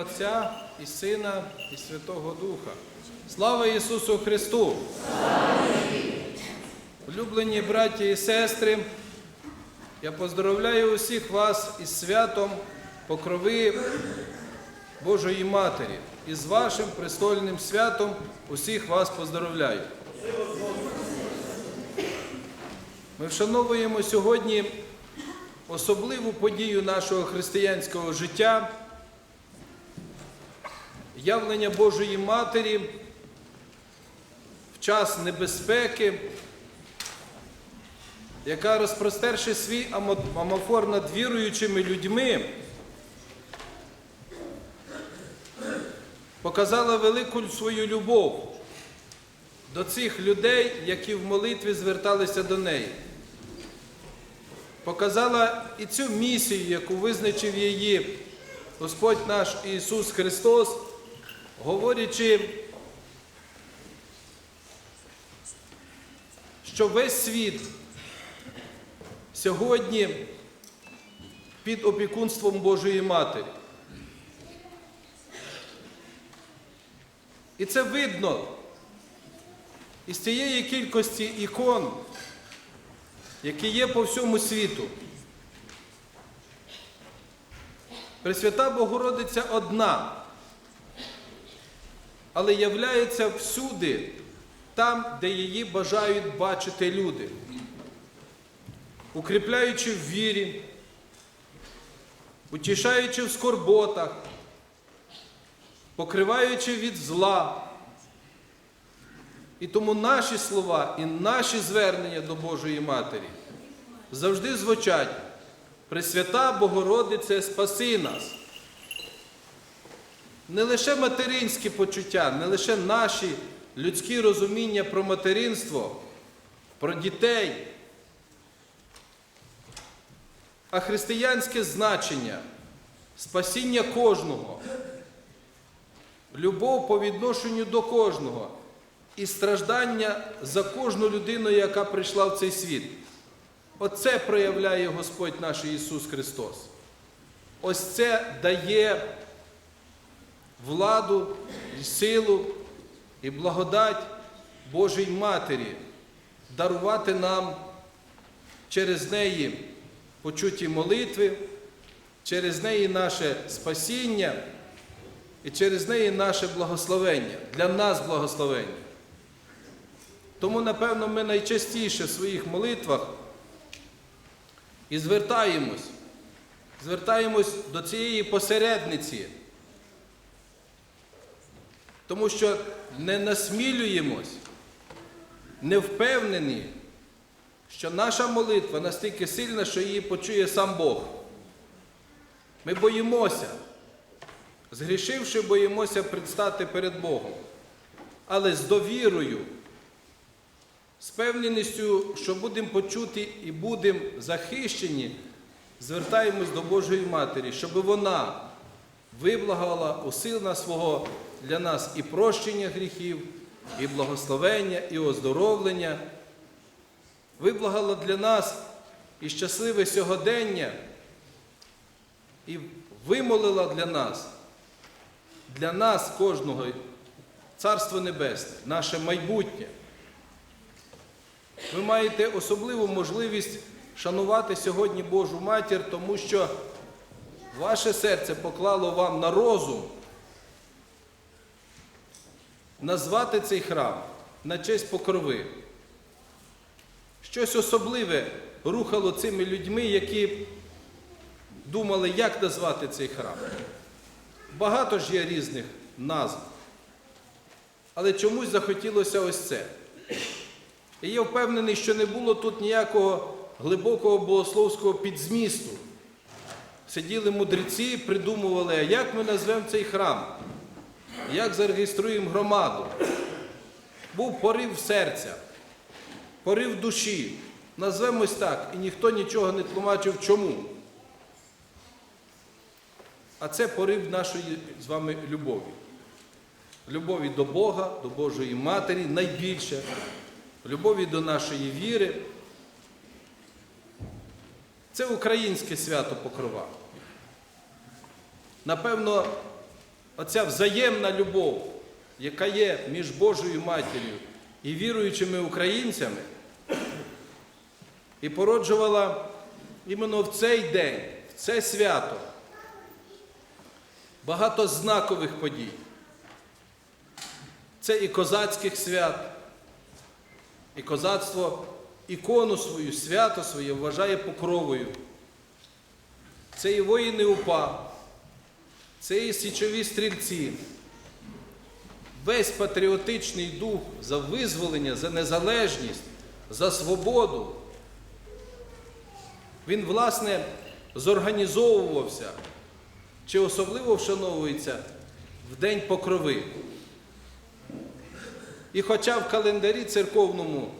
Отця і Сина, і Святого Духа. Слава Ісусу Христу! Улюблені браті і сестри, я поздоровляю усіх вас із святом покрови Божої Матері і з вашим престольним святом усіх вас поздоровляю. Ми вшановуємо сьогодні особливу подію нашого християнського життя, явлення Божої Матері в час небезпеки, яка, розпростерши свій амо- амофор над віруючими людьми, показала велику свою любов до цих людей, які в молитві зверталися до неї. Показала і цю місію, яку визначив її Господь наш Ісус Христос, говорячи, що весь світ сьогодні під опікунством Божої Матері. І це видно із цієї кількості ікон, які є по всьому світу. Пресвята Богородиця одна, але являється всюди, там, де її бажають бачити люди, укріпляючи в вірі, утішаючи в скорботах, покриваючи від зла. І тому наші слова і наші звернення до Божої Матері завжди звучать Пресвята Богородице, спаси нас. Не лише материнські почуття, не лише наші людські розуміння про материнство, про дітей, а християнське значення, спасіння кожного, любов по відношенню до кожного і страждання за кожну людину, яка прийшла в цей світ. Оце проявляє Господь наш Ісус Христос. Ось це дає владу, і силу і благодать Божій Матері дарувати нам через неї почуті молитви, через неї наше спасіння і через неї наше благословення, для нас благословення. Тому, напевно, ми найчастіше в своїх молитвах і звертаємось, звертаємось до цієї посередниці, тому що не насмілюємось, не впевнені, що наша молитва настільки сильна, що її почує сам Бог. Ми боїмося, згрішивши, боїмося предстати перед Богом, але з довірою з певненістю, що будемо почуті і будемо захищені, звертаємось до Божої Матері, щоб вона виблагала у сил свого для нас і прощення гріхів, і благословення, і оздоровлення, виблагала для нас і щасливе сьогодення, і вимолила для нас, для нас кожного Царство Небесне, наше майбутнє. Ви маєте особливу можливість шанувати сьогодні Божу матір, тому що ваше серце поклало вам на розум назвати цей храм на честь покрови. Щось особливе рухало цими людьми, які думали, як назвати цей храм. Багато ж є різних назв. Але чомусь захотілося ось це. І я впевнений, що не було тут ніякого глибокого богословського підзмісту. Сиділи мудреці, придумували, як ми назвемо цей храм, як зареєструємо громаду. Був порив серця, порив душі. Назвемось так, і ніхто нічого не тлумачив чому. А це порив нашої з вами любові. Любові до Бога, до Божої Матері найбільше любові до нашої віри. Це українське свято Покрова. Напевно, оця взаємна любов, яка є між Божою матір'ю і віруючими українцями, і породжувала іменно в цей день, в це свято, багато знакових подій. Це і козацьких свят, і козацтво ікону свою, свято своє вважає покровою. Це і воїни УПА, це і січові стрільці. Весь патріотичний дух за визволення, за незалежність, за свободу. Він, власне, зорганізовувався чи особливо вшановується в День Покрови. І хоча в календарі церковному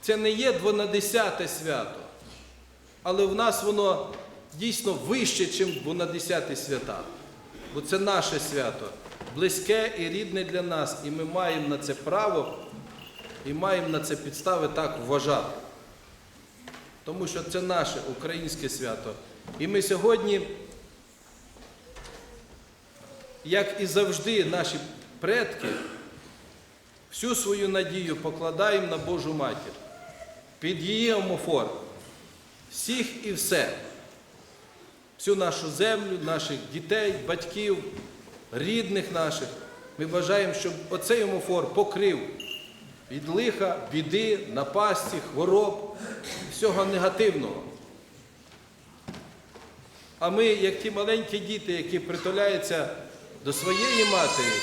це не є 12 свято, але в нас воно дійсно вище, ніж 12 свята. Бо це наше свято, близьке і рідне для нас, і ми маємо на це право і маємо на це підстави так вважати. Тому що це наше українське свято. І ми сьогодні, як і завжди, наші предки, всю свою надію покладаємо на Божу матір, під її омофор, всіх і все, всю нашу землю, наших дітей, батьків, рідних наших. Ми бажаємо, щоб оцей омофор покрив від лиха, біди, напасті, хвороб, всього негативного. А ми, як ті маленькі діти, які притуляються до своєї матері,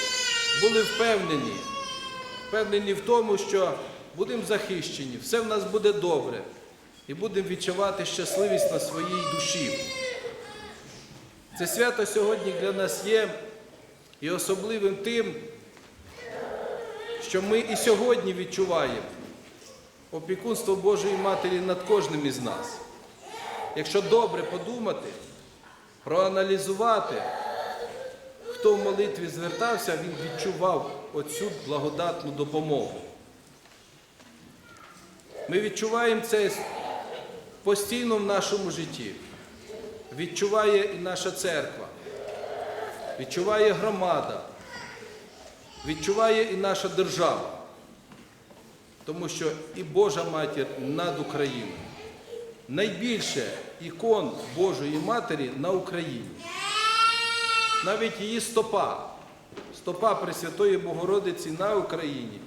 були впевнені, впевнені в тому, що будемо захищені, все в нас буде добре, і будемо відчувати щасливість на своїй душі. Це свято сьогодні для нас є і особливим тим, що ми і сьогодні відчуваємо опікунство Божої Матері над кожним із нас. Якщо добре подумати, проаналізувати, хто в молитві звертався, він відчував оцю благодатну допомогу. Ми відчуваємо це постійно в нашому житті. Відчуває і наша церква, відчуває громада, відчуває і наша держава. Тому що і Божа матір над Україною. Найбільше ікон Божої Матері на Україні. Навіть її стопа, стопа Пресвятої Богородиці на Україні.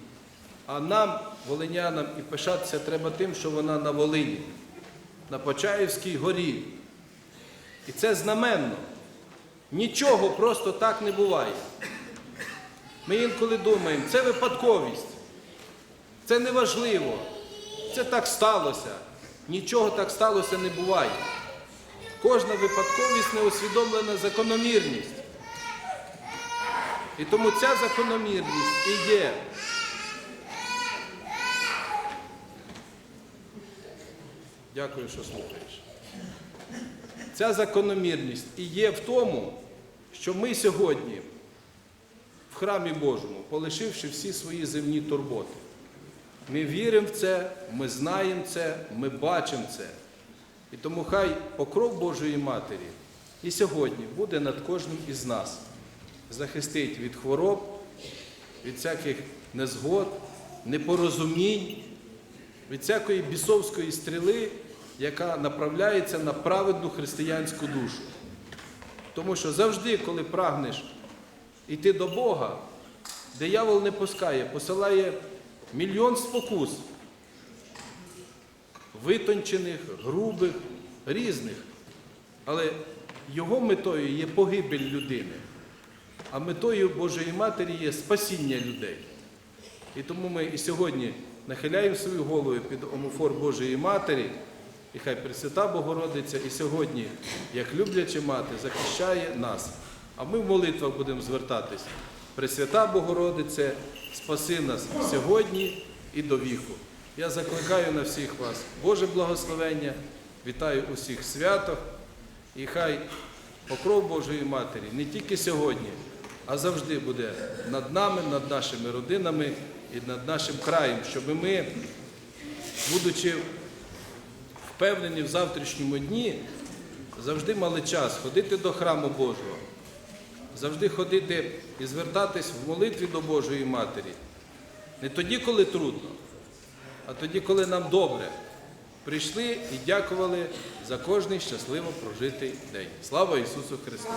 А нам, волинянам, і пишатися треба тим, що вона на Волині, на Почаївській горі. І це знаменно. Нічого просто так не буває. Ми інколи думаємо, це випадковість, це неважливо, це так сталося. Нічого так сталося не буває. Кожна випадковість неусвідомлена закономірність. І тому ця закономірність і є. Дякую, що слухаєш. Ця закономірність і є в тому, що ми сьогодні в храмі Божому, полишивши всі свої земні турботи, ми віримо в це, ми знаємо це, ми бачимо це. І тому хай покров Божої Матері і сьогодні буде над кожним із нас, захистить від хвороб, від всяких незгод, непорозумінь, від всякої бісовської стріли, яка направляється на праведну християнську душу. Тому що завжди, коли прагнеш йти до Бога, диявол не пускає, посилає мільйон спокус, витончених, грубих, різних. Але його метою є погибель людини, а метою Божої Матері є спасіння людей. І тому ми і сьогодні нахиляємо свою голову під омофор Божої Матері, і хай Пресвята Богородиця і сьогодні, як любляча мати, захищає нас. А ми в молитвах будемо звертатись. Пресвята Богородице, спаси нас сьогодні і до віку. Я закликаю на всіх вас Боже благословення, вітаю усіх святах, і хай покров Божої Матері не тільки сьогодні, а завжди буде над нами, над нашими родинами і над нашим краєм, щоб ми, будучи впевнені в завтрашньому дні, завжди мали час ходити до храму Божого, завжди ходити і звертатись в молитві до Божої Матері. Не тоді, коли трудно, а тоді, коли нам добре. Прийшли і дякували за кожний щасливо прожитий день. Слава Ісусу Христу!